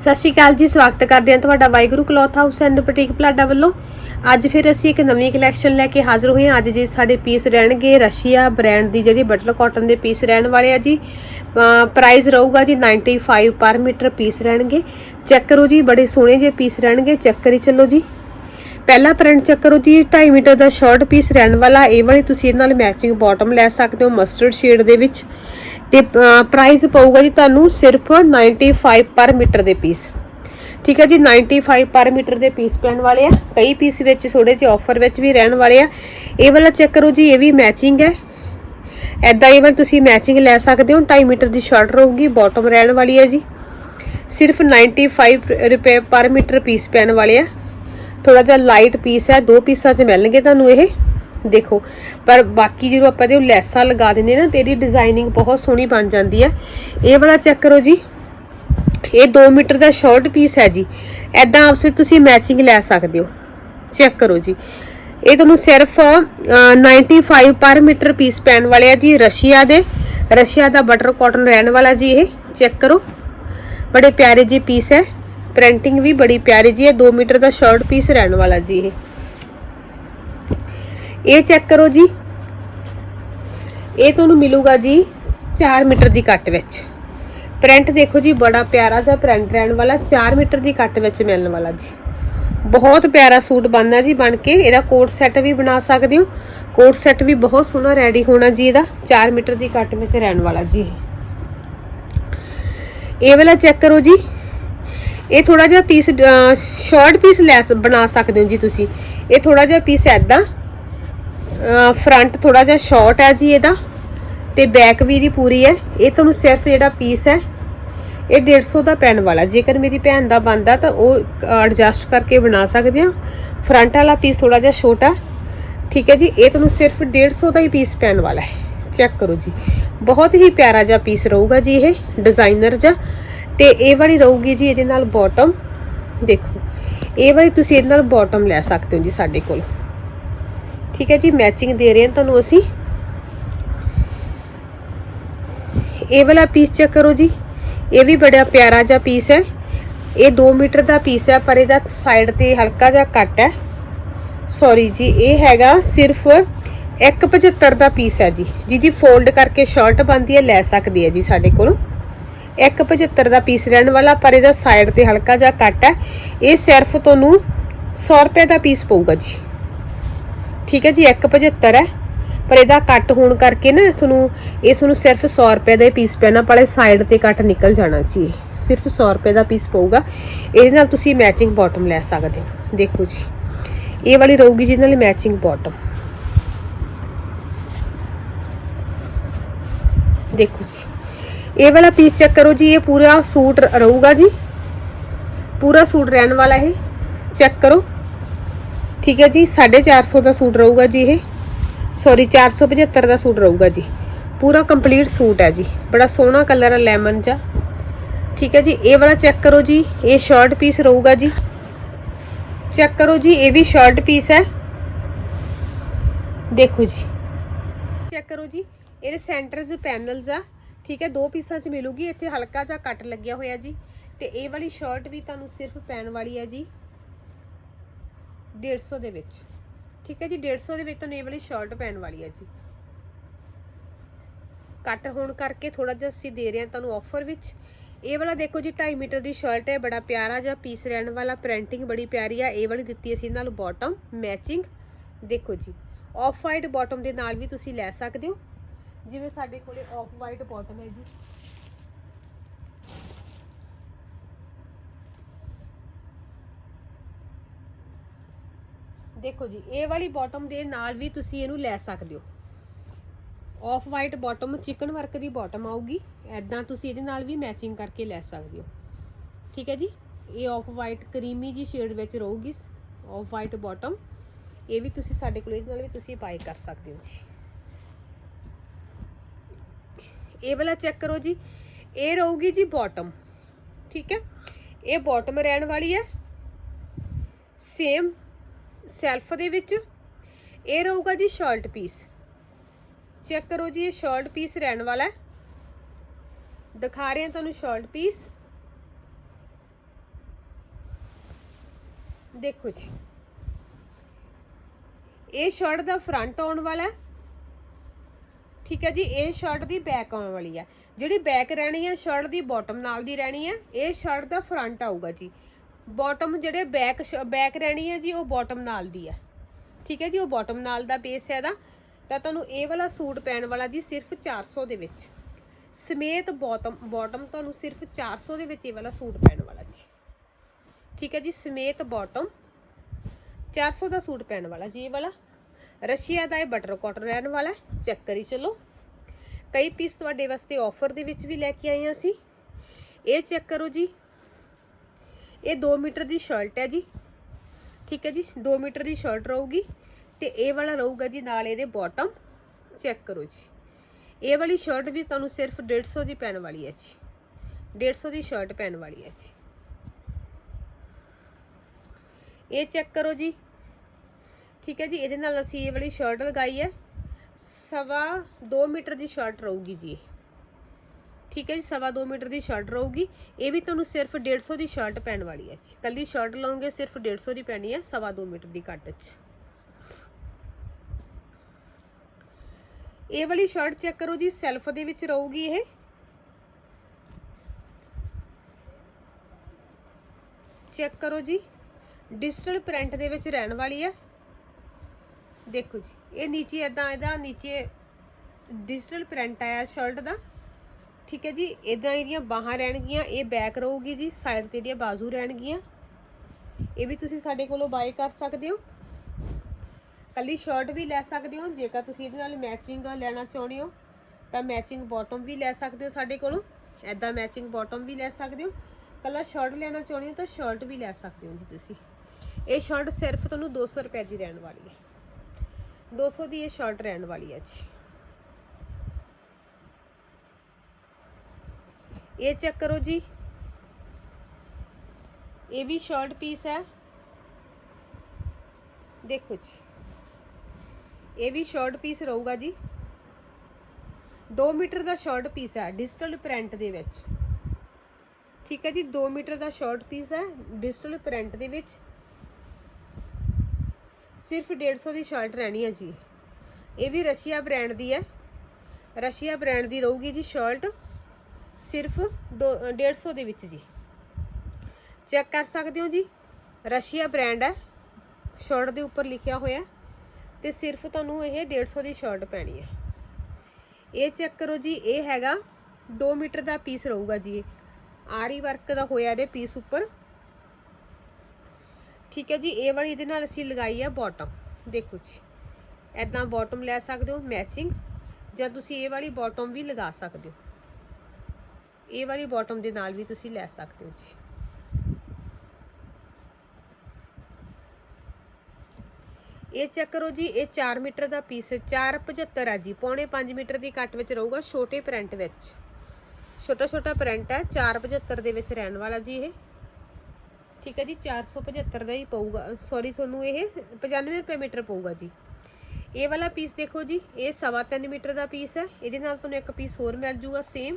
ਸਤਿ ਸ਼੍ਰੀ ਅਕਾਲ ਜੀ, ਸਵਾਗਤ ਕਰਦੇ ਹਾਂ ਤੁਹਾਡਾ Waheguru cloth house and boutique Palada ਵੱਲੋਂ। ਅੱਜ ਫਿਰ ਅਸੀਂ ਇੱਕ ਨਵੀਂ ਕਲੈਕਸ਼ਨ ਲੈ ਕੇ ਹਾਜ਼ਰ ਹੋਏ ਹਾਂ। ਅੱਜ ਜੀ ਸਾਡੇ ਪੀਸ ਰਹਿਣਗੇ ਰਸ਼ੀਆ ਬ੍ਰਾਂਡ ਦੀ ਜਿਹੜੀ ਬਟਰ ਕਾਟਨ ਦੇ ਪੀਸ ਰਹਿਣ ਵਾਲੇ ਆ ਜੀ। ਪ੍ਰਾਈਸ ਰਹੂਗਾ ਜੀ 95 ਪਰ ਮੀਟਰ ਪੀਸ ਰਹਿਣਗੇ। ਚੈੱਕ ਕਰੋ ਜੀ ਬੜੇ ਸੋਹਣੇ ਜਿਹੇ ਪੀਸ ਰਹਿਣਗੇ। ਚੈੱਕ ਕਰੀ ਚੱਲੋ ਜੀ। ਪਹਿਲਾ ਪ੍ਰਿੰਟ ਚੈੱਕ ਕਰੋ ਜੀ 2.5 ਮੀਟਰ ਦਾ ਸ਼ਾਰਟ ਪੀਸ ਰਹਿਣ ਵਾਲਾ। ਇਹ ਵਾਲੀ ਤੁਸੀਂ ਇਹਦੇ ਨਾਲ ਮੈਚਿੰਗ ਬਾਟਮ ਲੈ ਸਕਦੇ ਹੋ ਮਸਟਰਡ ਸ਼ੇਡ ਦੇ ਵਿੱਚ। ਤੇ ਪ੍ਰਾਈਸ ਪਊਗਾ ਜੀ ਤੁਹਾਨੂੰ ਸਿਰਫ 95 ਪਰ ਮੀਟਰ ਦੇ ਪੀਸ ਠੀਕ ਹੈ ਜੀ 95 ਪਰ ਮੀਟਰ ਦੇ ਪੀਸ ਪੈਣ ਵਾਲੇ ਆ। ਕਈ ਪੀਸ ਵਿੱਚ ਥੋੜੇ ਜਿਹੇ ਆਫਰ ਵਿੱਚ ਵੀ ਰਹਿਣ ਵਾਲੇ ਆ। ਇਹ ਵਾਲਾ ਚੈੱਕ ਕਰੋ ਜੀ, ਇਹ ਵੀ ਮੈਚਿੰਗ ਹੈ। ਐਦਾਂ ਇਹ ਵਾਲਾ ਤੁਸੀਂ ਮੈਚਿੰਗ ਲੈ ਸਕਦੇ ਹੋ 2.5 ਮੀਟਰ ਦੀ ਸ਼ਰਟ ਰਹੂਗੀ ਬਾਟਮ ਰਹਿਣ ਵਾਲੀ ਹੈ ਜੀ। ਸਿਰਫ 95 ਰੁਪਏ ਪਰ ਮੀਟਰ ਪੀਸ ਪੈਣ ਵਾਲੇ ਆ। ਥੋੜਾ ਜਿਹਾ ਲਾਈਟ ਪੀਸ ਹੈ, ਦੋ ਪੀਸਾਂ 'ਚ ਮਿਲਣਗੇ ਤੁਹਾਨੂੰ ਇਹ। ਦੇਖੋ। ਪਰ ਬਾਕੀ ਜਦੋਂ ਆਪਾਂ ਇਹਦੇ ਲੈਸਾਂ ਲਗਾ ਦਿੰਦੇ ਨਾ ਤੇ ਇਹਦੀ ਡਿਜ਼ਾਈਨਿੰਗ ਬਹੁਤ ਸੋਹਣੀ ਬਣ ਜਾਂਦੀ ਹੈ। ਇਹ ਵਾਲਾ ਚੈੱਕ ਕਰੋ ਜੀ। ਇਹ 2 ਮੀਟਰ ਦਾ ਸ਼ਾਰਟ ਪੀਸ ਹੈ ਜੀ। ਐਦਾਂ ਆਪਸ ਵਿੱਚ ਤੁਸੀਂ ਮੈਚਿੰਗ ਲੈ ਸਕਦੇ ਹੋ। ਚੈੱਕ ਕਰੋ ਜੀ। ਇਹ ਤੁਹਾਨੂੰ ਸਿਰਫ ਅ, 95 ਪਰ ਮੀਟਰ ਪੀਸ ਪੈਣ ਵਾਲੇ ਆ ਜੀ ਰਸ਼ੀਆ ਦੇ। ਰਸ਼ੀਆ ਦਾ ਬਟਰ ਕਾਟਨ ਰਹਿਣ ਵਾਲਾ ਜੀ ਇਹ। ਚੈੱਕ ਕਰੋ। ਬੜੇ ਪਿਆਰੇ ਜੀ ਪੀਸ ਹੈ। ਪ੍ਰਿੰਟਿੰਗ ਵੀ ਬੜੀ ਪਿਆਰੀ ਜੀ ਹੈ। 2 ਮੀਟਰ ਦਾ ਸ਼ਾਰਟ ਪੀਸ ਰਹਿਣ ਵਾਲਾ ਜੀ ਇਹ। ਇਹ ਚੈੱਕ ਕਰੋ ਜੀ। ਇਹ ਤੁਹਾਨੂੰ ਮਿਲੂਗਾ ਜੀ 4 ਮੀਟਰ ਦੀ ਕੱਟ ਵਿੱਚ। ਪ੍ਰਿੰਟ ਦੇਖੋ ਜੀ, ਬੜਾ ਪਿਆਰਾ ਜਿਹਾ ਪ੍ਰਿੰਟ ਰਹਿਣ ਵਾਲਾ 4 ਮੀਟਰ ਦੀ ਕੱਟ ਵਿੱਚ ਮਿਲਣ ਵਾਲਾ ਜੀ। ਬਹੁਤ ਪਿਆਰਾ ਸੂਟ ਬਣਨਾ ਜੀ ਬਣ ਕੇ, ਇਹਦਾ ਕੋਟ ਸੈੱਟ ਵੀ ਬਣਾ ਸਕਦੇ ਹੋ। ਕੋਟ ਸੈੱਟ ਵੀ ਬਹੁਤ ਸੋਹਣਾ ਰੈਡੀ ਹੋਣਾ ਜੀ ਇਹਦਾ 4 ਮੀਟਰ ਦੀ ਕੱਟ ਵਿੱਚ ਰਹਿਣ ਵਾਲਾ ਜੀ ਇਹ। ਵਾਲਾ ਚੈੱਕ ਕਰੋ ਜੀ। ਇਹ ਥੋੜਾ ਜਿਹਾ ਪੀਸ ਸ਼ਾਰਟ ਪੀਸ ਲੈਸ ਬਣਾ ਸਕਦੇ ਹੋ ਜੀ ਤੁਸੀਂ। ਇਹ ਥੋੜਾ ਜਿਹਾ ਪੀਸ ਐਦਾਂ ਫਰੰਟ ਥੋੜਾ ਜਿਹਾ ਸ਼ਾਰਟ ਹੈ ਜੀ ਇਹਦਾ ਤੇ ਬੈਕ ਵੀ ਦੀ ਪੂਰੀ ਹੈ। ਇਹ ਤੁਹਾਨੂੰ ਸਿਰਫ ਜਿਹੜਾ ਪੀਸ ਹੈ, ਇਹ 150 ਦਾ ਪੈਣ ਵਾਲਾ। ਜੇਕਰ ਮੇਰੀ ਭੈਣ ਦਾ ਬੰਦਾ ਤਾਂ ਉਹ ਐਡਜਸਟ ਕਰਕੇ ਬਣਾ ਸਕਦੇ ਆ ਫਰੰਟ ਵਾਲਾ ਪੀਸ ਥੋੜਾ ਜਿਹਾ ਛੋਟਾ ਠੀਕ ਹੈ ਜੀ, ਇਹ ਤੁਹਾਨੂੰ ਸਿਰਫ 150 ਦਾ ਹੀ ਪੀਸ ਪੈਣ ਵਾਲਾ ਹੈ। ਚੈੱਕ ਕਰੋ ਜੀ। ਬਹੁਤ ਹੀ ਪਿਆਰਾ ਜਿਹਾ ਪੀਸ ਰਹੂਗਾ ਜੀ ਇਹ ਡਿਜ਼ਾਈਨਰ ਜਿਹਾ। ਤੇ ਇਹ ਵਾਲੀ ਰਹੂਗੀ ਜੀ ਇਹਦੇ ਨਾਲ ਬਾਟਮ ਦੇਖੋ, ਇਹ ਵਾਲੀ ਤੁਸੀਂ ਇਹਦੇ ਨਾਲ ਬਾਟਮ ਲੈ ਸਕਦੇ ਹੋ ਜੀ ਸਾਡੇ ਕੋਲ। ਠੀਕ ਹੈ ਜੀ ਮੈਚਿੰਗ ਦੇ ਰਹੇ ਹਾਂ ਤੁਹਾਨੂੰ ਅਸੀਂ। ਇਹ ਵਾਲਾ ਪੀਸ ਚੈੱਕ ਕਰੋ ਜੀ। ਇਹ ਵੀ ਬੜਾ ਪਿਆਰਾ ਜਿਹਾ ਪੀਸ ਹੈ। ਇਹ 2 ਮੀਟਰ ਦਾ ਪੀਸ ਹੈ, ਪਰ ਇਹਦਾ ਸਾਈਡ ਤੇ ਹਲਕਾ ਜਿਹਾ ਕੱਟ ਹੈ। ਸੌਰੀ ਜੀ, ਇਹ ਹੈਗਾ ਸਿਰਫ 175 ਦਾ ਪੀਸ ਹੈ ਜੀ। ਜਿਹਦੀ ਫੋਲਡ ਕਰਕੇ ਸ਼ਰਟ ਬਣਦੀ ਹੈ, ਲੈ ਸਕਦੀ ਹੈ ਜੀ ਸਾਡੇ ਕੋਲ। 175 ਦਾ ਪੀਸ ਰਹਿਣ ਵਾਲਾ, ਪਰ ਇਹਦਾ ਸਾਈਡ ਤੇ ਹਲਕਾ ਜਿਹਾ ਕੱਟ ਹੈ। ਇਹ ਸਿਰਫ ਤੁਹਾਨੂੰ 100 ਰੁਪਏ ਦਾ ਪੀਸ ਪਊਗਾ ਜੀ। ਠੀਕ ਹੈ ਜੀ 175 ਹੈ। ਪਰ ਇਹਦਾ ਕੱਟ ਹੋਣ ਕਰਕੇ ਨਾ ਤੁਹਾਨੂੰ, ਇਹ ਤੁਹਾਨੂੰ ਸਿਰਫ 100 ਰੁਪਏ ਦਾ ਹੀ ਪੀਸ ਪੈਣਾ ਪੜੇ ਸਾਈਡ ਤੇ ਕੱਟ ਨਿਕਲ ਜਾਣਾ ਜੀ। ਸਿਰਫ 100 ਰੁਪਏ ਦਾ ਪੀਸ ਪਊਗਾ। ਇਹਦੇ ਨਾਲ ਤੁਸੀਂ ਮੈਚਿੰਗ ਬਾਟਮ ਲੈ ਸਕਦੇ ਹੋ। ਦੇਖੋ ਜੀ, ਇਹ ਵਾਲੀ ਰਹੂਗੀ ਜਿਹਦੇ ਨਾਲ ਮੈਚਿੰਗ ਬਾਟਮ ਦੇਖੋ ਜੀ, ਇਹ ਵਾਲਾ ਪੀਸ ਚੈੱਕ ਕਰੋ ਜੀ, ਇਹ ਪੂਰਾ ਸੂਟ ਰਹੂਗਾ ਜੀ। ਪੂਰਾ ਸੂਟ ਰਹਿਣ ਵਾਲਾ ਇਹ। ਚੈੱਕ ਕਰੋ। ਠੀਕ ਹੈ ਜੀ 450 ਦਾ ਸੂਟ ਰਹੂਗਾ ਜੀ ਇਹ। ਸੌਰੀ 475 ਦਾ ਸੂਟ ਰਹੂਗਾ ਜੀ। ਪੂਰਾ ਕੰਪਲੀਟ ਸੂਟ ਹੈ ਜੀ। ਬੜਾ ਸੋਹਣਾ ਕਲਰ ਹੈ ਲੈਮਨ ਜਾ ਠੀਕ ਹੈ ਜੀ, ਇਹ ਵਾਲਾ ਚੈੱਕ ਕਰੋ ਜੀ, ਇਹ ਸ਼ਾਰਟ ਪੀਸ ਰਹੂਗਾ ਜੀ। ਚੈੱਕ ਕਰੋ ਜੀ, ਇਹ ਵੀ ਸ਼ਾਰਟ ਪੀਸ ਹੈ। ਦੇਖੋ ਜੀ। ਚੈੱਕ ਕਰੋ ਜੀ, ਇਹਦੇ ਸੈਂਟਰ 'ਚ ਪੈਨਲਸ ਆ। ਠੀਕ ਹੈ, ਦੋ ਪੀਸਾਂ 'ਚ ਮਿਲੂਗੀ। ਇੱਥੇ ਹਲਕਾ ਜਿਹਾ ਕੱਟ ਲੱਗਿਆ ਹੋਇਆ ਜੀ। ਤੇ ਇਹ ਵਾਲੀ ਸ਼ਰਟ ਵੀ ਤੁਹਾਨੂੰ ਸਿਰਫ ਪੈਣ ਵਾਲੀ ਹੈ ਜੀ। 150 ਦੇ ਵਿੱਚ। ਠੀਕ ਹੈ ਜੀ 150 ਦੇ ਵਿੱਚ ਤੁਹਾਨੂੰ ਇਹ ਵਾਲੀ ਸ਼ਰਟ ਪੈਣ ਵਾਲੀ ਹੈ ਜੀ। ਕੱਟ ਹੋਣ ਕਰਕੇ ਥੋੜਾ ਜਿਹਾ ਅਸੀਂ ਦੇ ਰਹੇ ਹਾਂ ਤੁਹਾਨੂੰ ਆਫਰ ਵਿੱਚ। ਇਹ ਵਾਲਾ ਦੇਖੋ ਜੀ 2.5 ਮੀਟਰ ਦੀ ਸ਼ਰਟ ਹੈ, ਬੜਾ ਪਿਆਰਾ ਜਿਹਾ ਪੀਸ ਰਹਿਣ ਵਾਲਾ ਪ੍ਰਿੰਟਿੰਗ ਬੜੀ ਪਿਆਰੀ ਆ। ਇਹ ਵਾਲੀ ਦਿੱਤੀ ਅਸੀਂ ਨਾਲ ਬਾਟਮ ਮੈਚਿੰਗ ਦੇਖੋ ਜੀ ਆਫ ਵਾਈਟ ਬਾਟਮ ਦੇ ਨਾਲ ਵੀ ਤੁਸੀਂ ਲੈ ਸਕਦੇ ਹੋ। ਜਿਵੇਂ ਸਾਡੇ ਕੋਲੇ ਆਫ ਵਾਈਟ ਬਾਟਮ ਹੈ ਜੀ। ਦੇਖੋ ਜੀ, ਇਹ ਵਾਲੀ ਬਾਟਮ ਦੇ ਨਾਲ ਵੀ ਤੁਸੀਂ ਇਹਨੂੰ ਲੈ ਸਕਦੇ ਹੋ। Off white bottom chikan work ਦੀ ਬਾਟਮ ਆਊਗੀ। ਐਦਾਂ ਤੁਸੀਂ ਇਹਦੇ ਨਾਲ ਵੀ ਮੈਚਿੰਗ ਕਰਕੇ ਲੈ ਸਕਦੇ ਹੋ। ਠੀਕ ਹੈ ਜੀ? ਇਹ ਆਫ ਵਾਈਟ ਕਰੀਮੀ ਜੀ ਸ਼ੇਡ ਵਿੱਚ ਰਹੂਗੀ ਆਫ ਵਾਈਟ ਬਾਟਮ ਇਹ ਵੀ ਤੁਸੀਂ ਸਾਡੇ ਕੋਲ ਇਹਦੇ ਨਾਲ ਵੀ ਤੁਸੀਂ ਬਾਈ ਕਰ ਸਕਦੇ ਹੋ ਜੀ। ਇਹ ਵਾਲਾ ਚੈੱਕ ਕਰੋ ਜੀ। ਇਹ ਰਹੂਗੀ ਜੀ ਬਾਟਮ ਠੀਕ ਹੈ? ਇਹ ਬਾਟਮ ਰਹਿਣ ਵਾਲੀ ਹੈ। ਸੇਮ ਸੈਲਫ ਦੇ ਵਿੱਚ। ਇਹ ਰਹੂਗਾ ਜੀ ਸ਼ਰਟ ਪੀਸ। ਚੈੱਕ ਕਰੋ ਜੀ, ਇਹ ਸ਼ਰਟ ਪੀਸ ਰਹਿਣ ਵਾਲਾ ਹੈ। ਦਿਖਾ ਰਹੇ ਹਾਂ ਤੁਹਾਨੂੰ ਸ਼ਰਟ ਪੀਸ। ਦੇਖੋ ਜੀ। ਇਹ ਸ਼ਰਟ ਦਾ ਫਰੰਟ ਆਉਣ ਵਾਲਾ ਠੀਕ ਹੈ ਜੀ, ਇਹ ਸ਼ਰਟ ਦੀ ਬੈਕ ਆਉਣ ਵਾਲੀ ਹੈ। ਜਿਹੜੀ ਬੈਕ ਰਹਿਣੀ ਹੈ, ਸ਼ਰਟ ਦੀ ਬਾਟਮ ਨਾਲ ਦੀ ਰਹਿਣੀ ਹੈ। ਇਹ ਸ਼ਰਟ ਦਾ ਫਰੰਟ ਆਊਗਾ ਜੀ। ਬਾਟਮ ਜਿਹੜੇ ਬੈਕ ਬੈਕ ਰਹਿਣੀ ਹੈ ਜੀ, ਉਹ ਬਾਟਮ ਨਾਲ ਦੀ ਹੈ। ਠੀਕ ਹੈ ਜੀ, ਉਹ ਬਾਟਮ ਨਾਲ ਦਾ ਬੇਸ ਹੈ ਇਹਦਾ। ਤਾਂ ਤੁਹਾਨੂੰ ਇਹ ਵਾਲਾ ਸੂਟ ਪੈਣ ਵਾਲਾ ਜੀ ਸਿਰਫ 400 ਦੇ ਵਿੱਚ। ਸਮੇਤ ਬਾਟਮ ਬਾਟਮ ਤੁਹਾਨੂੰ ਸਿਰਫ 400 ਦੇ ਵਿੱਚ ਇਹ ਵਾਲਾ ਸੂਟ ਪੈਣ ਵਾਲਾ ਜੀ। ਠੀਕ ਹੈ ਜੀ, ਸਮੇਤ ਬਾਟਮ 400 ਦਾ ਸੂਟ ਪੈਣ ਵਾਲਾ ਜੀ ਇਹ ਵਾਲਾ। ਰਸ਼ੀਆ ਦਾ ਇਹ ਬਟਰ ਕਾਟਨ ਰਹਿਣ ਵਾਲਾ ਚੈੱਕ ਕਰੀ ਚਲੋ। ਕਈ ਪੀਸ ਤੁਹਾਡੇ ਵਾਸਤੇ ਆਫਰ ਦੇ ਵਿੱਚ ਵੀ ਲੈ ਕੇ ਆਏ ਹਾਂ ਅਸੀਂ। ਇਹ ਚੈੱਕ ਕਰੋ ਜੀ ਇਹ 2 ਮੀਟਰ ਦੀ ਸ਼ਰਟ ਹੈ ਜੀ। ਠੀਕ ਹੈ ਜੀ 2 ਮੀਟਰ ਦੀ ਸ਼ਰਟ ਰਹੂਗੀ ਤੇ ਇਹ ਵਾਲਾ ਰਹੂਗਾ ਜੀ ਨਾਲ ਇਹਦੇ ਬਾਟਮ ਚੈੱਕ ਕਰੋ ਜੀ। ਇਹ ਵਾਲੀ ਸ਼ਰਟ ਵੀ ਤੁਹਾਨੂੰ ਸਿਰਫ 150 ਦੀ ਪੈਣ ਵਾਲੀ ਹੈ ਜੀ। 150 ਦੀ ਸ਼ਰਟ ਪੈਣ ਵਾਲੀ ਹੈ ਜੀ। ਇਹ ਚੈੱਕ ਕਰੋ ਜੀ। ਠੀਕ ਹੈ ਜੀ, ਇਹਦੇ ਨਾਲ ਅਸੀਂ ਇਹ ਵਾਲੀ ਸ਼ਰਟ ਲਗਾਈ ਹੈ। ਸਵਾ 2 ਮੀਟਰ ਦੀ ਸ਼ਰਟ ਰਹੂਗੀ ਜੀ ਇਹ। ਠੀਕ ਹੈ ਜੀ, ਸਵਾ 2 ਮੀਟਰ ਦੀ ਸ਼ਰਟ ਰਹੂਗੀ। ਇਹ ਵੀ ਤੁਹਾਨੂੰ ਸਿਰਫ 150 ਦੀ ਸ਼ਰਟ ਪੈਣ ਵਾਲੀ ਹੈ ਜੀ। ਕੱਲੀ ਸ਼ਰਟ ਲਓਗੇ, ਸਿਰਫ 150 ਦੀ ਪੈਣੀ ਹੈ ਸਵਾ 2 ਮੀਟਰ ਦੀ ਕੱਟ 'ਚ। ਇਹ ਵਾਲੀ ਸ਼ਰਟ ਚੈੱਕ ਕਰੋ ਜੀ, ਸੈਲਫ ਦੇ ਵਿੱਚ ਰਹੂਗੀ ਇਹ। ਚੈੱਕ ਕਰੋ ਜੀ, ਡਿਜੀਟਲ ਪ੍ਰਿੰਟ ਦੇ ਵਿੱਚ ਰਹਿਣ ਵਾਲੀ ਹੈ। ਦੇਖੋ ਜੀ, ਇਹ ਨੀਚੇ ਇਦਾਂ ਇਹਦਾ ਨੀਚੇ ਡਿਜੀਟਲ ਪ੍ਰਿੰਟ ਆਇਆ ਸ਼ਰਟ ਦਾ। ਠੀਕ ਹੈ ਜੀ ਇਦਾਂ ਇਹਦੀਆਂ ਬਾਹਾਂ ਰਹਿਣਗੀਆਂ, ਇਹ ਬੈਕ ਰਹੂਗੀ ਜੀ ਸਾਈਡ ਤੇ ਇਹਦੀਆਂ ਬਾਜ਼ੂ ਰਹਿਣਗੀਆਂ। ਇਹ ਵੀ ਤੁਸੀਂ ਸਾਡੇ ਕੋਲੋਂ ਬਾਏ ਕਰ ਸਕਦੇ ਹੋ। ਕੱਲੀ ਸ਼ਰਟ ਵੀ ਲੈ ਸਕਦੇ ਹੋ, ਜੇਕਰ ਤੁਸੀਂ ਇਹਦੇ ਨਾਲ ਮੈਚਿੰਗ ਲੈਣਾ ਚਾਹੁੰਦੇ ਹੋ, ਤਾਂ ਮੈਚਿੰਗ ਬਾਟਮ ਵੀ ਲੈ ਸਕਦੇ ਹੋ ਸਾਡੇ ਕੋਲੋਂ। ਐਦਾਂ ਮੈਚਿੰਗ ਬਾਟਮ ਵੀ ਲੈ ਸਕਦੇ ਹੋ। ਕੱਲਾ ਸ਼ਰਟ ਲੈਣਾ ਚਾਹੁੰਦੇ ਹੋ ਤਾਂ ਸ਼ਰਟ ਵੀ ਲੈ ਸਕਦੇ ਹੋ ਜੀ ਤੁਸੀਂ। ਇਹ ਸ਼ਰਟ ਸਿਰਫ ਤੁਹਾਨੂੰ 200 ਰੁਪਏ ਦੀ ਰਹਿਣ ਵਾਲੀ ਹੈ। 200 ਦੀ ਇਹ ਸ਼ਰਟ ਰਹਿਣ ਵਾਲੀ ਹੈ ਜੀ। ਇਹ ਚੈੱਕ ਕਰੋ ਜੀ। ਇਹ ਵੀ ਸ਼ਰਟ ਪੀਸ ਹੈ। ਦੇਖੋ ਜੀ। ਇਹ ਵੀ ਸ਼ਰਟ ਪੀਸ ਰਹੂਗਾ ਜੀ। 2 ਮੀਟਰ ਦਾ ਸ਼ਰਟ ਪੀਸ ਹੈ ਡਿਜੀਟਲ ਪ੍ਰਿੰਟ ਦੇ ਵਿੱਚ। ਠੀਕ ਹੈ ਜੀ 2 ਮੀਟਰ ਦਾ ਸ਼ਰਟ ਪੀਸ ਹੈ ਡਿਜੀਟਲ ਪ੍ਰਿੰਟ ਦੇ ਵਿੱਚ। ਸਿਰਫ 150 ਦੀ ਸ਼ਰਟ ਰਹਿਣੀ ਹੈ ਜੀ। ਇਹ ਵੀ ਰਸ਼ੀਆ ਬ੍ਰਾਂਡ ਦੀ ਹੈ। ਰਸ਼ੀਆ ਬ੍ਰਾਂਡ ਦੀ ਰਹੂਗੀ ਜੀ ਸ਼ਰਟ ਸਿਰਫ 150 ਦੇ ਵਿੱਚ ਜੀ। ਚੈੱਕ ਕਰ ਸਕਦੇ ਹੋ ਜੀ? ਰਸ਼ੀਆ ਬ੍ਰਾਂਡ ਹੈ। ਸ਼ਰਟ ਦੇ ਉੱਪਰ ਲਿਖਿਆ ਹੋਇਆ ਹੈ ਤੇ ਸਿਰਫ ਤੁਹਾਨੂੰ ਇਹ 150 ਦੀ ਸ਼ਰਟ ਪੈਣੀ ਹੈ। ਇਹ ਚੈੱਕ ਕਰੋ ਜੀ, ਇਹ ਹੈਗਾ 2 ਮੀਟਰ ਦਾ ਪੀਸ ਰਹੂਗਾ ਜੀ ਇਹ। ਆਰੀ ਵਰਕ ਦਾ ਹੋਇਆ ਇਹਦੇ ਪੀਸ ਉੱਪਰ। ਠੀਕ ਹੈ ਜੀ, ਇਹ ਵਾਲੀ ਇਹਦੇ ਨਾਲ ਅਸੀਂ ਲਗਾਈ ਹੈ ਬਾਟਮ ਦੇਖੋ ਜੀ ਐਦਾਂ ਬਾਟਮ ਲੈ ਸਕਦੇ ਹੋ ਮੈਚਿੰਗ ਜਾਂ ਤੁਸੀਂ ਇਹ ਵਾਲੀ ਬਾਟਮ ਵੀ ਲਗਾ ਸਕਦੇ ਹੋ। ਇਹ ਵਾਲੀ ਬਾਟਮ ਦੇ ਨਾਲ ਵੀ ਤੁਸੀਂ ਲੈ ਸਕਦੇ ਹੋ ਜੀ। ਇਹ ਚੈੱਕ ਕਰੋ ਜੀ, ਇਹ 4 ਮੀਟਰ ਦਾ ਪੀਸ 475 ਹੈ ਜੀ। ਪੌਣੇ 5 ਮੀਟਰ ਦੀ ਕੱਟ ਵਿੱਚ ਰਹੂਗਾ ਛੋਟੇ ਪ੍ਰਿੰਟ ਵਿੱਚ। ਛੋਟਾ ਛੋਟਾ ਪ੍ਰਿੰਟ ਹੈ 475 ਦੇ ਵਿੱਚ ਰਹਿਣ ਵਾਲਾ ਜੀ ਇਹ। ਠੀਕ ਹੈ ਜੀ 475 ਦਾ ਹੀ ਪਊਗਾ ਸੌਰੀ ਤੁਹਾਨੂੰ ਇਹ 95 ਰੁਪਏ ਮੀਟਰ ਪਊਗਾ ਜੀ। ਇਹ ਵਾਲਾ ਪੀਸ ਦੇਖੋ ਜੀ, ਇਹ ਸਵਾ 3 ਮੀਟਰ ਦਾ ਪੀਸ ਹੈ, ਇਹਦੇ ਨਾਲ ਤੁਹਾਨੂੰ ਇੱਕ ਪੀਸ ਹੋਰ ਮਿਲ ਜੂਗਾ ਸੇਮ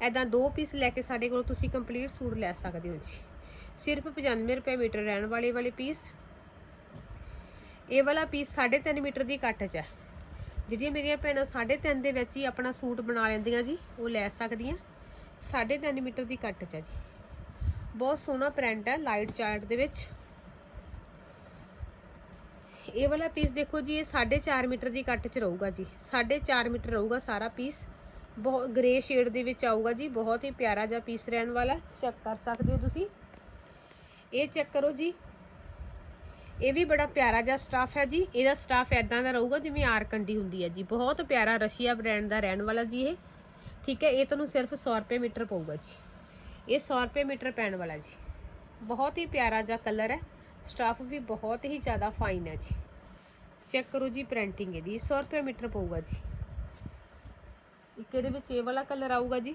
ਐਦਾਂ ਦੋ ਪੀਸ ਲੈ ਕੇ ਸਾਡੇ ਕੋਲ ਤੁਸੀਂ ਕੰਪਲੀਟ ਸੂਟ ਲੈ ਸਕਦੇ ਹੋ ਜੀ। ਸਿਰਫ 95 ਰੁਪਏ ਮੀਟਰ ਰਹਿਣ ਵਾਲੇ ਵਾਲੇ ਪੀਸ। ਇਹ ਵਾਲਾ ਪੀਸ 3.5 ਮੀਟਰ ਦੀ ਕੱਟ 'ਚ ਹੈ ਜਿਹੜੀਆਂ ਮੇਰੀਆਂ ਭੈਣਾਂ 3.5 ਦੇ ਵਿੱਚ ਹੀ ਆਪਣਾ ਸੂਟ ਬਣਾ ਲੈਂਦੀਆਂ ਜੀ, ਉਹ ਲੈ ਸਕਦੀਆਂ। 3.5 ਮੀਟਰ ਦੀ ਕੱਟ 'ਚ ਹੈ ਜੀ। ਬਹੁਤ ਸੋਹਣਾ ਪ੍ਰਿੰਟ ਹੈ ਲਾਈਟ ਚਾਰਟ ਦੇ ਵਿੱਚ। ਇਹ ਵਾਲਾ ਪੀਸ ਦੇਖੋ ਜੀ, ਇਹ 4.5 ਮੀਟਰ ਦੀ ਕੱਟ 'ਚ ਰਹੂਗਾ ਜੀ। 4.5 ਮੀਟਰ ਰਹੂਗਾ ਸਾਰਾ ਪੀਸ। ਬਹੁਤ ਗ੍ਰੇ ਸ਼ੇਡ ਦੇ ਵਿੱਚ ਆਊਗਾ ਜੀ, ਬਹੁਤ ਹੀ ਪਿਆਰਾ ਜਿਹਾ ਪੀਸ ਰਹਿਣ ਵਾਲਾ ਚੈੱਕ ਕਰ ਸਕਦੇ ਹੋ ਤੁਸੀਂ। ਇਹ ਚੈੱਕ ਕਰੋ ਜੀ। ਇਹ ਵੀ ਬੜਾ ਪਿਆਰਾ ਜਿਹਾ ਸਟਾਫ ਹੈ ਜੀ। ਇਹਦਾ ਸਟਾਫ ਐਦਾਂ ਦਾ ਰਹੂਗਾ ਜਿਵੇਂ ਆਰਕੰਡੀ ਹੁੰਦੀ ਹੈ ਜੀ। ਬਹੁਤ ਪਿਆਰਾ ਰਸ਼ੀਆ ਬ੍ਰਾਂਡ ਦਾ ਰਹਿਣ ਵਾਲਾ ਜੀ ਇਹ। ਠੀਕ ਹੈ, ਇਹ ਤੁਹਾਨੂੰ ਸਿਰਫ 100 ਰੁਪਏ ਮੀਟਰ ਪਊਗਾ ਜੀ। ਇਹ 100 ਰੁਪਏ ਮੀਟਰ ਪੈਣ ਵਾਲਾ ਜੀ। ਬਹੁਤ ਹੀ ਪਿਆਰਾ ਜਿਹਾ ਕਲਰ ਹੈ। ਸਟਾਫ ਵੀ ਬਹੁਤ ਹੀ ਜ਼ਿਆਦਾ ਫਾਈਨ ਹੈ ਜੀ। ਚੈੱਕ ਕਰੋ ਜੀ ਪ੍ਰਿੰਟਿੰਗ ਇਹਦੀ। 100 ਰੁਪਏ ਮੀਟਰ ਪਊਗਾ ਜੀ। ਇੱਕ ਇਹਦੇ ਵਿੱਚ ਇਹ ਵਾਲਾ ਕਲਰ ਆਊਗਾ ਜੀ।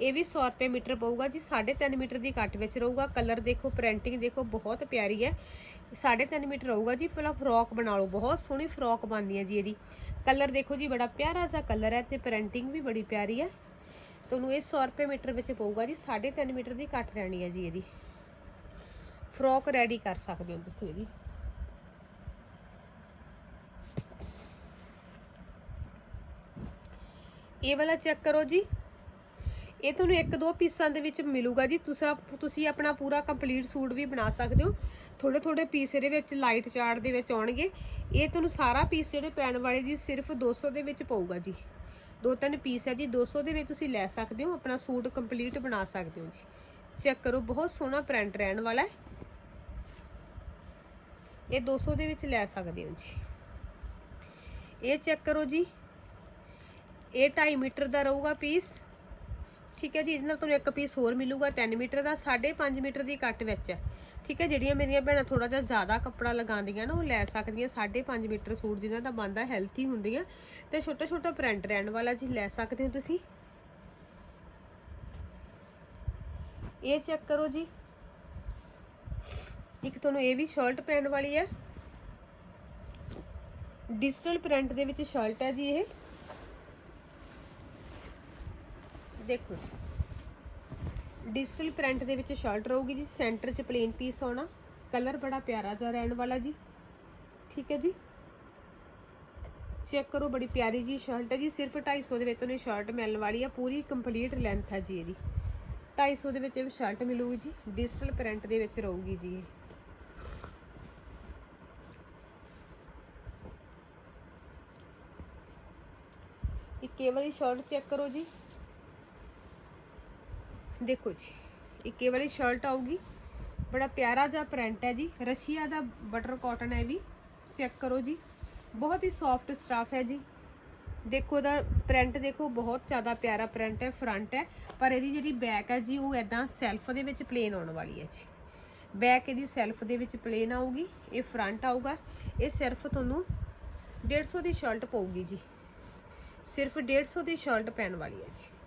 ਇਹ ਵੀ 100 ਰੁਪਏ ਮੀਟਰ ਪਊਗਾ ਜੀ 3.5 ਮੀਟਰ ਦੀ ਕੱਟ ਵਿੱਚ ਰਹੂਗਾ। ਕਲਰ ਦੇਖੋ ਪ੍ਰਿੰਟਿੰਗ ਦੇਖੋ, ਬਹੁਤ ਪਿਆਰੀ ਹੈ। 3.5 ਮੀਟਰ ਰਹੂਗਾ ਜੀ, ਪਹਿਲਾਂ ਫਰੋਕ ਬਣਾ ਲਓ, ਬਹੁਤ ਸੋਹਣੀ ਫਰੋਕ ਬਣਦੀ ਹੈ ਜੀ ਇਹਦੀ। ਕਲਰ ਦੇਖੋ ਜੀ, ਬੜਾ ਪਿਆਰਾ ਜਿਹਾ ਕਲਰ ਹੈ ਤੇ ਪ੍ਰਿੰਟਿੰਗ ਵੀ ਬੜੀ ਪਿਆਰੀ ਹੈ। ਤੁਹਾਨੂੰ ਇਹ 100 ਰੁਪਏ ਮੀਟਰ ਵਿੱਚ ਪਊਗਾ ਜੀ 3.5 ਮੀਟਰ ਦੀ ਕੱਟ ਰਹਿਣੀ ਹੈ ਜੀ ਇਹਦੀ। ਫਰੋਕ ਰੈਡੀ ਕਰ ਸਕਦੇ ਹੋ ਤੁਸੀਂ ਇਹਦੀ। ਇਹ ਵਾਲਾ ਚੈੱਕ ਕਰੋ ਜੀ। ਇਹ ਤੁਹਾਨੂੰ ਇੱਕ ਦੋ ਪੀਸਾਂ ਦੇ ਵਿੱਚ ਮਿਲੂਗਾ ਜੀ। ਤੁਸੀਂ ਤੁਸੀਂ ਆਪਣਾ ਪੂਰਾ ਕੰਪਲੀਟ ਸੂਟ ਵੀ ਬਣਾ ਸਕਦੇ ਹੋ। ਥੋੜੇ ਥੋੜੇ ਪੀਸ ਇਹਦੇ ਵਿੱਚ ਲਾਈਟ ਚਾਰਟ ਦੇ ਵਿੱਚ ਆਉਣਗੇ। ਇਹ ਤੁਹਾਨੂੰ ਸਾਰਾ ਪੀਸ ਜਿਹੜੇ ਪੈਣ ਵਾਲੇ ਜੀ, ਸਿਰਫ 200 ਦੇ ਵਿੱਚ ਪਊਗਾ ਜੀ। ਦੋ ਤਿੰਨ ਪੀਸ ਹੈ ਜੀ। 200 ਦੇ ਵਿੱਚ ਤੁਸੀਂ ਲੈ ਸਕਦੇ ਹੋ। ਆਪਣਾ ਸੂਟ ਕੰਪਲੀਟ ਬਣਾ ਸਕਦੇ ਹੋ ਜੀ। ਚੈੱਕ ਕਰੋ, ਬਹੁਤ ਸੋਹਣਾ ਪ੍ਰਿੰਟ ਰਹਿਣ ਵਾਲਾ ਹੈ। ਇਹ 200 ਦੇ ਵਿੱਚ ਲੈ ਸਕਦੇ ਹੋ ਜੀ। ਇਹ ਚੈੱਕ ਕਰੋ ਜੀ। ਇਹ 2.5 ਮੀਟਰ ਦਾ ਰਹੂਗਾ ਪੀਸ। ਠੀਕ ਹੈ ਜੀ, ਇਹਦੇ ਨਾਲ ਤੁਹਾਨੂੰ ਇੱਕ ਪੀਸ ਹੋਰ ਮਿਲੂਗਾ 3 ਮੀਟਰ ਦਾ 5.5 ਮੀਟਰ ਦੀ ਕੱਟ ਵਿੱਚ ਹੈ। ਠੀਕ ਹੈ, ਜਿਹੜੀਆਂ ਮੇਰੀਆਂ ਭੈਣਾਂ ਥੋੜਾ ਜਿਹਾ ਜ਼ਿਆਦਾ ਕੱਪੜਾ ਲਗਾਉਂਦੀਆਂ ਨਾ, ਉਹ ਲੈ ਸਕਦੀਆਂ 5.5 ਮੀਟਰ ਸੂਟ ਜਿਹਨਾਂ ਦਾ ਬੰਦਾ ਹੈਲਥੀ ਹੁੰਦੀਆਂ। ਤੇ ਛੋਟਾ ਛੋਟਾ ਪ੍ਰਿੰਟ ਰਹਿਣ ਵਾਲਾ ਜੀ, ਲੈ ਸਕਦੇ ਹੋ ਤੁਸੀਂ। ਇਹ ਚੈੱਕ ਕਰੋ ਜੀ। ਇੱਕ ਤੁਹਾਨੂੰ ਇਹ ਵੀ ਸ਼ਰਟ ਪੈਣ ਵਾਲੀ ਹੈ। ਡਿਜੀਟਲ ਪ੍ਰਿੰਟ ਦੇ ਵਿੱਚ ਸ਼ਰਟ ਹੈ ਜੀ ਇਹ। ਦੇਖੋ ਡਿਜੀਟਲ ਪ੍ਰਿੰਟ ਦੇ ਵਿੱਚ ਸ਼ਰਟ ਰਹੂਗੀ ਜੀ ਸੈਂਟਰ 'ਚ ਪਲੇਨ ਪੀਸ ਆਉਣਾ ਕਲਰ ਬੜਾ ਪਿਆਰਾ ਜਿਹਾ ਰਹਿਣ ਵਾਲਾ ਜੀ। ਠੀਕ ਹੈ ਜੀ? ਚੈੱਕ ਕਰੋ, ਬੜੀ ਪਿਆਰੀ ਜੀ ਸ਼ਰਟ ਹੈ ਜੀ। ਸਿਰਫ 250 ਦੇ ਵਿੱਚ ਤੁਹਾਨੂੰ ਸ਼ਰਟ ਮਿਲਣ ਵਾਲੀ ਹੈ ਪੂਰੀ ਕੰਪਲੀਟ ਲੈਂਥ ਹੈ ਜੀ ਇਹਦੀ। 250 ਦੇ ਵਿੱਚ ਇਹ ਸ਼ਰਟ ਮਿਲੂਗੀ ਜੀ ਡਿਜੀਟਲ ਪ੍ਰਿੰਟ ਦੇ ਵਿੱਚ ਰਹੂਗੀ ਜੀ ਇਹ। ਇਹ ਵਾਲੀ ਸ਼ਰਟ ਚੈੱਕ ਕਰੋ ਜੀ। ਦੇਖੋ ਜੀ, ਇੱਕ ਇਹ ਵਾਲੀ ਸ਼ਰਟ ਆਊਗੀ। ਬੜਾ ਪਿਆਰਾ ਜਿਹਾ ਪ੍ਰਿੰਟ ਹੈ ਜੀ। ਰਸ਼ੀਆ ਦਾ ਬਟਰ ਕਾਟਨ ਹੈ ਵੀ। ਚੈੱਕ ਕਰੋ ਜੀ। ਬਹੁਤ ਹੀ ਸੌਫਟ ਸਟਾਫ ਹੈ ਜੀ। ਦੇਖੋ ਦਾ ਪ੍ਰਿੰਟ ਦੇਖੋ, ਬਹੁਤ ਜ਼ਿਆਦਾ ਪਿਆਰਾ ਪ੍ਰਿੰਟ ਹੈ ਫਰੰਟ ਹੈ। ਪਰ ਇਹਦੀ ਜਿਹੜੀ ਬੈਕ ਹੈ ਜੀ, ਉਹ ਐਦਾਂ ਸੈਲਫ ਦੇ ਵਿੱਚ ਪਲੇਨ ਆਉਣ ਵਾਲੀ ਹੈ ਜੀ। ਬੈਕ ਇਹਦੀ ਸੈਲਫ ਦੇ ਵਿੱਚ ਪਲੇਨ ਆਊਗੀ, ਇਹ ਫਰੰਟ ਆਊਗਾ। ਇਹ ਸਿਰਫ ਤੁਹਾਨੂੰ 150 ਦੀ ਸ਼ਰਟ ਪਊਗੀ ਜੀ। ਸਿਰਫ 150 ਦੀ ਸ਼ਰਟ ਪੈਣ ਵਾਲੀ ਹੈ ਜੀ।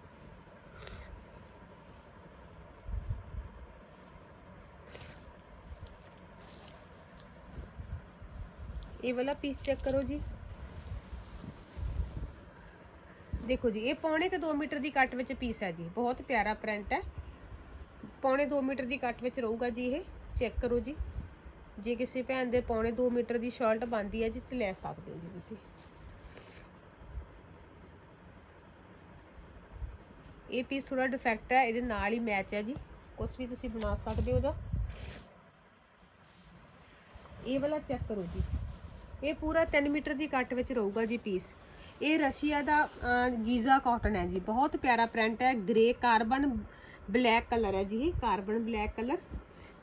ਇਹ ਵਾਲਾ ਪੀਸ ਚੈੱਕ ਕਰੋ ਜੀ। ਦੇਖੋ ਜੀ, ਇਹ ਪੌਣੇ ਕੇ 2 ਮੀਟਰ ਦੀ ਕੱਟ ਵਿੱਚ ਪੀਸ ਹੈ ਜੀ। ਬਹੁਤ ਪਿਆਰਾ ਪ੍ਰਿੰਟ ਹੈ। ਪੌਣੇ 2 ਮੀਟਰ ਦੀ ਕੱਟ ਵਿੱਚ ਰਹੂਗਾ ਜੀ ਇਹ। ਚੈੱਕ ਕਰੋ ਜੀ। ਜੇ ਕਿਸੇ ਭੈਣ ਦੇ ਪੌਣੇ 2 ਮੀਟਰ ਦੀ ਸ਼ਰਟ ਬਣਦੀ ਹੈ ਜੀ, ਤੇ ਲੈ ਸਕਦੇ ਹੋ ਜੀ ਤੁਸੀਂ। ਇਹ ਪੀਸ ਥੋੜਾ ਡਿਫੈਕਟ ਹੈ, ਇਹਦੇ ਨਾਲ ਹੀ ਮੈਚ ਹੈ ਜੀ। ਕੁਝ ਵੀ ਤੁਸੀਂ ਬਣਾ ਸਕਦੇ ਹੋ ਉਹਦਾ ਇਹ ਵਾਲਾ ਚੈੱਕ ਕਰੋ ਜੀ। ਇਹ ਪੂਰਾ 3 ਮੀਟਰ ਦੀ ਕੱਟ ਵਿੱਚ ਰਹੂਗਾ ਜੀ ਪੀਸ। ਇਹ ਰਸ਼ੀਆ ਦਾ ਗੀਜ਼ਾ ਕਾਟਨ ਹੈ ਜੀ। ਬਹੁਤ ਪਿਆਰਾ ਪ੍ਰਿੰਟ ਹੈ। ਗ੍ਰੇ ਕਾਰਬਨ ਬਲੈਕ ਕਲਰ ਹੈ ਜੀ ਕਾਰਬਨ ਬਲੈਕ ਕਲਰ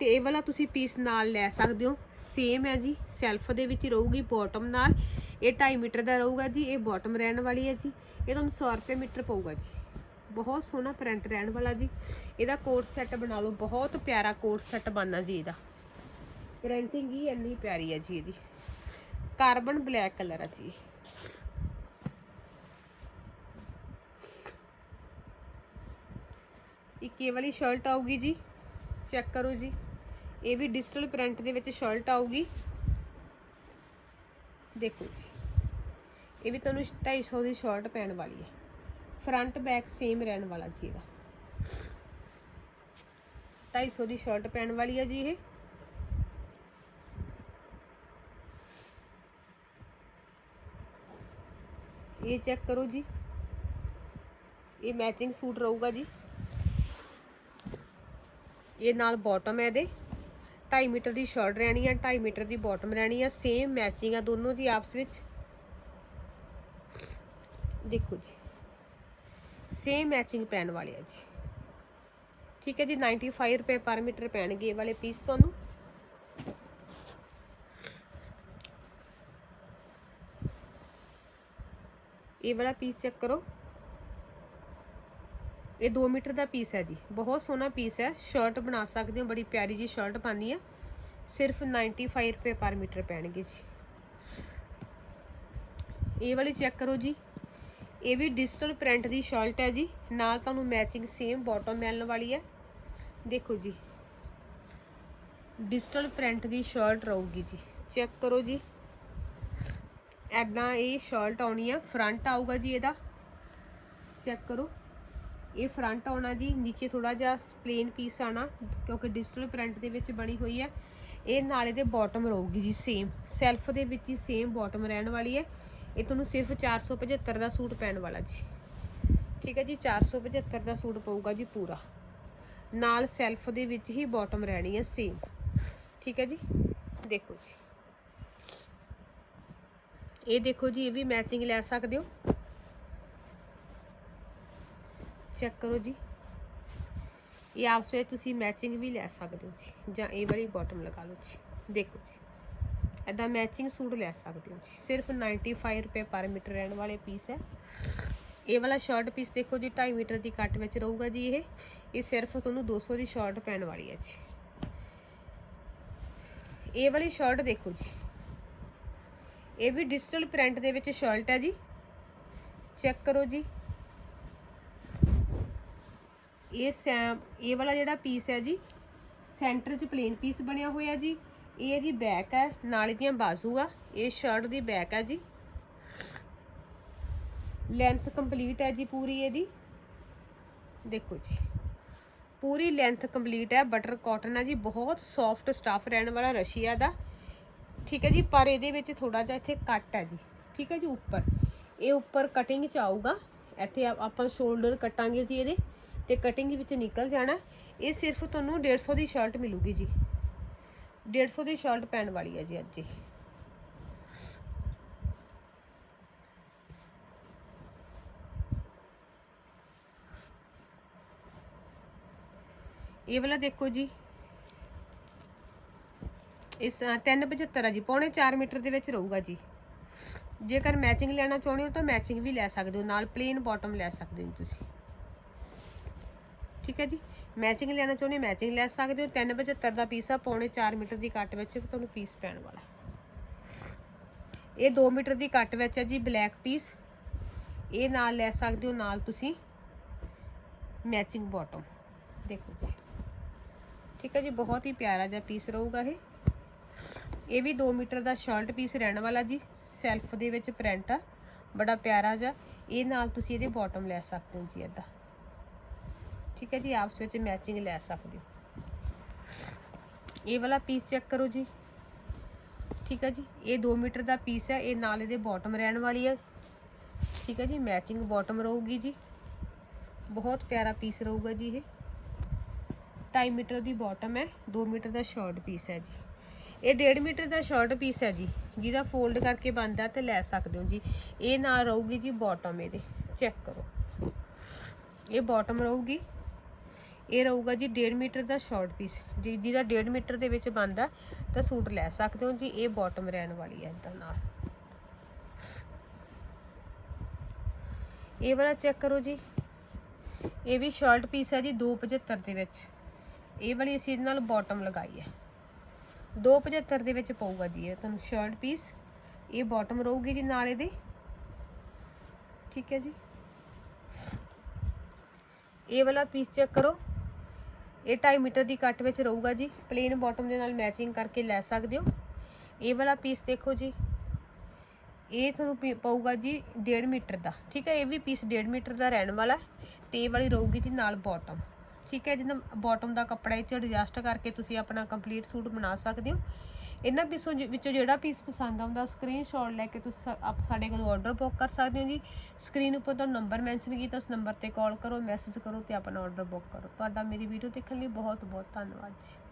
ਤੇ ਇਹ ਵਾਲਾ ਤੁਸੀਂ ਪੀਸ ਨਾਲ ਲੈ ਸਕਦੇ ਹੋ। ਸੇਮ ਹੈ ਜੀ। ਸੈਲਫ ਦੇ ਵਿੱਚ ਰਹੂਗੀ ਬਾਟਮ ਨਾਲ। ਇਹ 2.5 ਮੀਟਰ ਦਾ ਰਹੂਗਾ ਜੀ। ਇਹ ਬਾਟਮ ਰਹਿਣ ਵਾਲੀ ਹੈ ਜੀ। ਇਹ ਤੁਹਾਨੂੰ 100 ਰੁਪਏ ਮੀਟਰ ਪਊਗਾ ਜੀ। ਬਹੁਤ ਸੋਹਣਾ ਪ੍ਰਿੰਟ ਰਹਿਣ ਵਾਲਾ ਜੀ। ਇਹਦਾ ਕੋਟ ਸੈੱਟ ਬਣਾ ਲਓ। ਬਹੁਤ ਪਿਆਰਾ ਕੋਟ ਸੈੱਟ ਬਣਨਾ ਜੀ ਇਹਦਾ। ਪ੍ਰਿੰਟਿੰਗ ਹੀ ਇੰਨੀ ਪਿਆਰੀ ਹੈ ਜੀ ਇਹਦੀ। ਕਾਰਬਨ ਬਲੈਕ ਕਲਰ ਆ ਜੀ। ਇੱਕ ਇਹ ਵਾਲੀ ਸ਼ਰਟ ਆਊਗੀ ਜੀ, ਚੈੱਕ ਕਰੋ ਜੀ। ਇਹ ਵੀ ਡਿਜੀਟਲ ਪ੍ਰਿੰਟ ਦੇ ਵਿੱਚ ਸ਼ਰਟ ਆਊਗੀ। ਦੇਖੋ ਜੀ। ਇਹ ਵੀ ਤੁਹਾਨੂੰ 250 ਦੀ ਸ਼ਰਟ ਪੈਣ ਵਾਲੀ ਹੈ। ਫਰੰਟ ਬੈਕ ਸੇਮ ਰਹਿਣ ਵਾਲਾ ਜੀ ਇਹਦਾ। 250 ਦੀ ਸ਼ਰਟ ਪੈਣ ਵਾਲੀ ਹੈ ਜੀ ਇਹ। ਇਹ ਚੈੱਕ ਕਰੋ ਜੀ। ਇਹ ਮੈਚਿੰਗ ਸੂਟ ਰਹੂਗਾ ਜੀ। ਇਹ ਨਾਲ ਬਾਟਮ ਹੈ ਇਹਦੇ। 2.5 ਮੀਟਰ ਦੀ ਸ਼ਰਟ ਰਹਿਣੀ ਹੈ 2.5 ਮੀਟਰ ਦੀ ਬਾਟਮ ਰਹਿਣੀ ਹੈ ਸੇਮ ਮੈਚਿੰਗ ਆ ਦੋਨੋਂ ਜੀ ਆਪਸ ਵਿੱਚ। ਦੇਖੋ ਜੀ। ਸੇਮ ਮੈਚਿੰਗ ਪੈਣ ਵਾਲੇ ਆ ਜੀ। ਠੀਕ ਹੈ ਜੀ 95 ਰੁਪਏ ਪਰ ਮੀਟਰ ਪੈਣਗੇ ਇਹ ਵਾਲੇ ਪੀਸ ਤੁਹਾਨੂੰ। ਇਹ ਵਾਲਾ ਪੀਸ ਚੈੱਕ ਕਰੋ। ਇਹ 2 ਮੀਟਰ ਦਾ ਪੀਸ ਹੈ ਜੀ। ਬਹੁਤ ਸੋਹਣਾ ਪੀਸ ਹੈ। ਸ਼ਰਟ ਬਣਾ ਸਕਦੇ ਹੋ। ਬੜੀ ਪਿਆਰੀ ਜੀ ਸ਼ਰਟ ਪਾਣੀ ਹੈ। ਸਿਰਫ 95 ਰੁਪਏ ਪਰ ਮੀਟਰ ਪੈਣਗੇ ਜੀ। ਇਹ ਵਾਲੀ ਚੈੱਕ ਕਰੋ ਜੀ। ਇਹ ਵੀ ਡਿਜੀਟਲ ਪ੍ਰਿੰਟ ਦੀ ਸ਼ਰਟ ਹੈ ਜੀ। ਨਾਲ ਤੁਹਾਨੂੰ ਮੈਚਿੰਗ ਸੇਮ ਬਾਟਮ ਮਿਲਣ ਵਾਲੀ ਹੈ। ਦੇਖੋ ਜੀ। ਡਿਜੀਟਲ ਪ੍ਰਿੰਟ ਦੀ ਸ਼ਰਟ ਰਹੂਗੀ ਜੀ। ਚੈੱਕ ਕਰੋ ਜੀ। ਐਦਾਂ ਇਹ ਸ਼ਰਟ ਆਉਣੀ ਆ ਫਰੰਟ ਆਊਗਾ ਜੀ ਇਹਦਾ। ਚੈੱਕ ਕਰੋ। ਇਹ ਫਰੰਟ ਆਉਣਾ ਜੀ, ਨੀਚੇ ਥੋੜਾ ਜਿਹਾ ਸਪਲੇਨ ਪੀਸ ਆਣਾ ਕਿਉਂਕਿ ਡਿਜੀਟਲ ਪ੍ਰਿੰਟ ਦੇ ਵਿੱਚ ਬਣੀ ਹੋਈ ਹੈ। ਇਹ ਨਾਲੇ ਦੇ ਬਾਟਮ ਰਹੂਗੀ ਜੀ ਸੇਮ ਸੈਲਫ ਦੇ ਵਿੱਚ ਹੀ ਸੇਮ ਬਾਟਮ ਰਹਿਣ ਵਾਲੀ ਹੈ। ਇਹ ਤੁਹਾਨੂੰ ਸਿਰਫ 475 ਦਾ ਸੂਟ ਪੈਣ ਵਾਲਾ ਜੀ। ਠੀਕ ਹੈ ਜੀ 475 ਦਾ ਸੂਟ ਪਊਗਾ ਜੀ ਪੂਰਾ। ਨਾਲ ਸੈਲਫ ਦੇ ਵਿੱਚ ਹੀ ਬਾਟਮ ਰਹਿਣੀ ਹੈ ਸੇਮ ਠੀਕ ਹੈ ਜੀ? ਦੇਖੋ ਜੀ। ਇਹ ਦੇਖੋ ਜੀ, ਇਹ ਵੀ ਮੈਚਿੰਗ ਲੈ ਸਕਦੇ ਹੋ। ਚੈੱਕ ਕਰੋ ਜੀ। ਇਹ ਆਪਸ ਵਿੱਚ ਤੁਸੀਂ ਮੈਚਿੰਗ ਵੀ ਲੈ ਸਕਦੇ ਹੋ ਜੀ, ਜਾਂ ਇਹ ਵਾਲੀ ਬਾਟਮ ਲਗਾ ਲਓ ਜੀ। ਦੇਖੋ ਜੀ ਐਦਾਂ ਮੈਚਿੰਗ ਸੂਟ ਲੈ ਸਕਦੇ ਹੋ ਜੀ। ਸਿਰਫ 95 ਰੁਪਏ ਪਰ ਮੀਟਰ ਰਹਿਣ ਵਾਲੇ ਪੀਸ ਹੈ। ਇਹ ਵਾਲਾ ਸ਼ਾਰਟ ਪੀਸ ਦੇਖੋ ਜੀ 2.5 ਮੀਟਰ ਦੀ ਕੱਟ ਵਿੱਚ ਰਹੂਗਾ ਜੀ ਇਹ। ਇਹ ਸਿਰਫ ਤੁਹਾਨੂੰ 200 ਦੀ ਸ਼ਾਰਟ ਪੈਣ ਵਾਲੀ ਹੈ ਜੀ। ਇਹ ਵਾਲੀ ਸ਼ਰਟ ਦੇਖੋ ਜੀ ਇਹ ਵੀ ਡਿਜੀਟਲ ਪ੍ਰਿੰਟ ਦੇ ਵਿੱਚ ਸ਼ਰਟ ਹੈ ਜੀ। ਚੈੱਕ ਕਰੋ ਜੀ। ਇਹ ਸੈਮ, ਇਹ ਵਾਲਾ ਜਿਹੜਾ ਪੀਸ ਹੈ ਜੀ, ਸੈਂਟਰ 'ਚ ਪਲੇਨ ਪੀਸ ਬਣਿਆ ਹੋਇਆ ਜੀ। ਇਹ ਇਹਦੀ ਬੈਕ ਹੈ, ਨਾਲ ਇਹਦੀਆਂ ਬਾਜ਼ੂ ਆ। ਇਹ ਸ਼ਰਟ ਦੀ ਬੈਕ ਹੈ ਜੀ। ਲੈਂਥ ਕੰਪਲੀਟ ਹੈ ਜੀ ਪੂਰੀ ਇਹਦੀ। ਦੇਖੋ ਜੀ। ਪੂਰੀ ਲੈਂਥ ਕੰਪਲੀਟ ਹੈ ਬਟਰ ਕਾਟਨ ਹੈ ਜੀ। ਬਹੁਤ ਸੌਫਟ ਸਟਫ ਰਹਿਣ ਵਾਲਾ ਰਸ਼ੀਆ ਦਾ। ਠੀਕ ਹੈ ਜੀ, ਪਰ ਇਹਦੇ ਵਿੱਚ ਥੋੜਾ ਜਿਹਾ ਇੱਥੇ ਕੱਟ ਹੈ ਜੀ। ਠੀਕ ਹੈ ਜੀ, ਉੱਪਰ। ਇਹ ਉੱਪਰ ਕਟਿੰਗ ਚ ਆਊਗਾ। ਇੱਥੇ ਆਪਾਂ ਸ਼ੋਲਡਰ ਕੱਟਾਂਗੇ ਜੀ ਇਹਦੇ ਤੇ ਕਟਿੰਗ ਵਿੱਚ ਨਿਕਲ ਜਾਣਾ। ਇਹ ਸਿਰਫ ਤੁਹਾਨੂੰ 150 ਦੀ ਸ਼ਰਟ ਮਿਲੂਗੀ ਜੀ। 150 ਦੀ ਸ਼ਰਟ ਪੈਣ ਵਾਲੀ ਹੈ ਜੀ ਅੱਜ ਇਹ ਵਾਲਾ ਦੇਖੋ ਜੀ ਇਸ 375 ਆ ਜੀ। ਪੌਣੇ 4 ਮੀਟਰ ਦੇ ਵਿੱਚ ਰਹੂਗਾ ਜੀ। ਜੇਕਰ ਮੈਚਿੰਗ ਲੈਣਾ ਚਾਹੁੰਦੇ ਹੋ ਤਾਂ ਮੈਚਿੰਗ ਵੀ ਲੈ ਸਕਦੇ ਹੋ, ਨਾਲ ਪਲੇਨ ਬਾਟਮ ਲੈ ਸਕਦੇ ਹੋ ਤੁਸੀਂ। ਠੀਕ ਹੈ ਜੀ? ਮੈਚਿੰਗ ਲੈਣਾ ਚਾਹੁੰਦੇ ਹੋ ਮੈਚਿੰਗ ਲੈ ਸਕਦੇ ਹੋ। 375 ਦਾ ਪੀਸ ਆ, ਪੌਣੇ 4 ਮੀਟਰ ਦੀ ਕੱਟ ਵਿੱਚ ਤੁਹਾਨੂੰ ਪੀਸ ਪੈਣ ਵਾਲਾ। ਇਹ 2 ਮੀਟਰ ਦੀ ਕੱਟ ਵਿੱਚ ਹੈ ਜੀ ਬਲੈਕ ਪੀਸ ਇਹ ਨਾਲ ਲੈ ਸਕਦੇ ਹੋ, ਨਾਲ ਤੁਸੀਂ ਮੈਚਿੰਗ ਬਾਟਮ ਦੇਖੋ ਜੀ। ਠੀਕ ਹੈ ਜੀ? ਬਹੁਤ ਹੀ ਪਿਆਰਾ ਜਿਹਾ ਪੀਸ ਰਹੂਗਾ ਇਹ। ਇਹ ਵੀ 2 ਮੀਟਰ ਦਾ ਸ਼ਰਟ ਪੀਸ ਰਹਿਣ ਵਾਲਾ ਜੀ, ਸੈਲਫ ਦੇ ਵਿੱਚ ਪ੍ਰਿੰਟ ਆ, ਬੜਾ ਪਿਆਰਾ ਜਿਹਾ। ਇਹ ਨਾਲ ਤੁਸੀਂ ਇਹਦੇ ਬਾਟਮ ਲੈ ਸਕਦੇ ਹੋ ਜੀ ਇਦਾਂ ਠੀਕ ਹੈ ਜੀ, ਆਪਸ ਵਿੱਚ ਮੈਚਿੰਗ ਲੈ ਸਕਦੇ ਹੋ। ਇਹ ਵਾਲਾ ਪੀਸ ਚੈੱਕ ਕਰੋ ਜੀ। ਠੀਕ ਹੈ ਜੀ, ਇਹ 2 ਮੀਟਰ ਦਾ ਪੀਸ ਹੈ, ਇਹ ਨਾਲ ਇਹਦੇ ਬਾਟਮ ਰਹਿਣ ਵਾਲੀ ਹੈ। ਠੀਕ ਹੈ ਜੀ ਮੈਚਿੰਗ ਬਾਟਮ ਰਹੂਗੀ ਜੀ। ਬਹੁਤ ਪਿਆਰਾ ਪੀਸ ਰਹੂਗਾ ਜੀ ਇਹ। 2.5 ਮੀਟਰ ਦੀ ਬਾਟਮ ਹੈ 2 ਮੀਟਰ ਦਾ ਸ਼ਾਰਟ ਪੀਸ ਹੈ ਜੀ। ਇਹ 1.5 ਮੀਟਰ ਦਾ ਸ਼ਾਰਟ ਪੀਸ ਹੈ ਜੀ। ਜਿਹਦਾ ਫੋਲਡ ਕਰਕੇ ਬਣਦਾ ਤੇ ਲੈ ਸਕਦੇ ਹੋ ਜੀ। ਇਹ ਨਾਲ ਰਹੂਗੀ ਜੀ ਬਾਟਮ ਇਹਦੇ। ਚੈੱਕ ਕਰੋ। ਇਹ ਬਾਟਮ ਰਹੂਗੀ। ਇਹ ਰਹੂਗਾ ਜੀ 1.5 ਮੀਟਰ ਦਾ ਸ਼ਾਰਟ ਪੀਸ। ਜੀ ਜਿਹਦਾ 1.5 ਮੀਟਰ ਦੇ ਵਿੱਚ ਬਣਦਾ, ਤਾਂ ਸੂਟ ਲੈ ਸਕਦੇ ਹੋ ਜੀ। ਇਹ ਬਾਟਮ ਰਹਿਣ ਵਾਲੀ ਹੈ ਇਦਾਂ ਨਾਲ। ਇਹ ਵਾਲਾ ਚੈੱਕ ਕਰੋ ਜੀ। ਇਹ ਵੀ ਸ਼ਾਰਟ ਪੀਸ ਹੈ ਜੀ 275 ਦੇ ਵਿੱਚ। ਇਹ ਵਾਲੀ ਅਸੀਂ ਇਹਦੇ ਨਾਲ ਬਾਟਮ ਲਗਾਈ ਹੈ। 275 ਦੇ ਵਿੱਚ ਪਊਗਾ ਜੀ ਇਹ। ਤੁਹਾਨੂੰ ਸ਼ਰਟ ਪੀਸ ਇਹ ਬਾਟਮ ਰਹੂਗੀ ਜੀ ਨਾਲ ਇਹਦੇ। ਠੀਕ ਹੈ ਜੀ। ਇਹ ਵਾਲਾ ਪੀਸ ਚੈੱਕ ਕਰੋ। ਇਹ 2.5 ਮੀਟਰ ਦੀ ਕੱਟ ਵਿੱਚ ਰਹੂਗਾ ਜੀ। ਪਲੇਨ ਬਾਟਮ ਦੇ ਨਾਲ ਮੈਚਿੰਗ ਕਰਕੇ ਲੈ ਸਕਦੇ ਹੋ। ਇਹ ਵਾਲਾ ਪੀਸ ਦੇਖੋ ਜੀ। ਇਹ ਤੁਹਾਨੂੰ ਪੀ- ਪਊਗਾ ਜੀ 1.5 ਮੀਟਰ ਦਾ। ਠੀਕ ਹੈ, ਇਹ ਵੀ ਪੀਸ 1.5 ਮੀਟਰ ਦਾ ਰਹਿਣ ਵਾਲਾ ਹੈ। ਤੇ ਇਹ ਵਾਲੀ ਰਹੂਗੀ ਜੀ ਨਾਲ ਬਾਟਮ ਠੀਕ ਹੈ ਜਿਹਨਾਂ ਬਾਟਮ ਦਾ ਕੱਪੜਾ ਇਹ ਚ ਐਡਜਸਟ ਕਰਕੇ ਤੁਸੀਂ ਆਪਣਾ ਕੰਪਲੀਟ ਸੂਟ ਬਣਾ ਸਕਦੇ ਹੋ। ਇਹਨਾਂ ਪੀਸੋਂ ਜਿ- ਵਿੱਚੋਂ ਜਿਹੜਾ ਪੀਸ ਪਸੰਦ ਆਉਂਦਾ ਸਕਰੀਨਸ਼ਾਟ ਲੈ ਕੇ ਤੁਸੀਂ ਸਾ- ਆਪ ਸਾਡੇ ਕੋਲ ਆਰਡਰ ਬੁੱਕ ਕਰ ਸਕਦੇ ਹੋ ਜੀ। ਸਕਰੀਨ ਉੱਪਰ ਤੁਹਾਨੂੰ ਨੰਬਰ ਮੈਂਸ਼ਨ ਕੀਤਾ, ਉਸ ਨੰਬਰ ਤੇ ਕਾਲ ਕਰੋ ਮੈਸੇਜ ਕਰੋ ਤੇ ਆਪਣਾ ਆਰਡਰ ਬੁੱਕ ਕਰੋ। ਤੁਹਾਡਾ ਮੇਰੀ ਵੀਡੀਓ ਦੇਖਣ ਲਈ ਬਹੁਤ ਬਹੁਤ ਧੰਨਵਾਦ ਜੀ।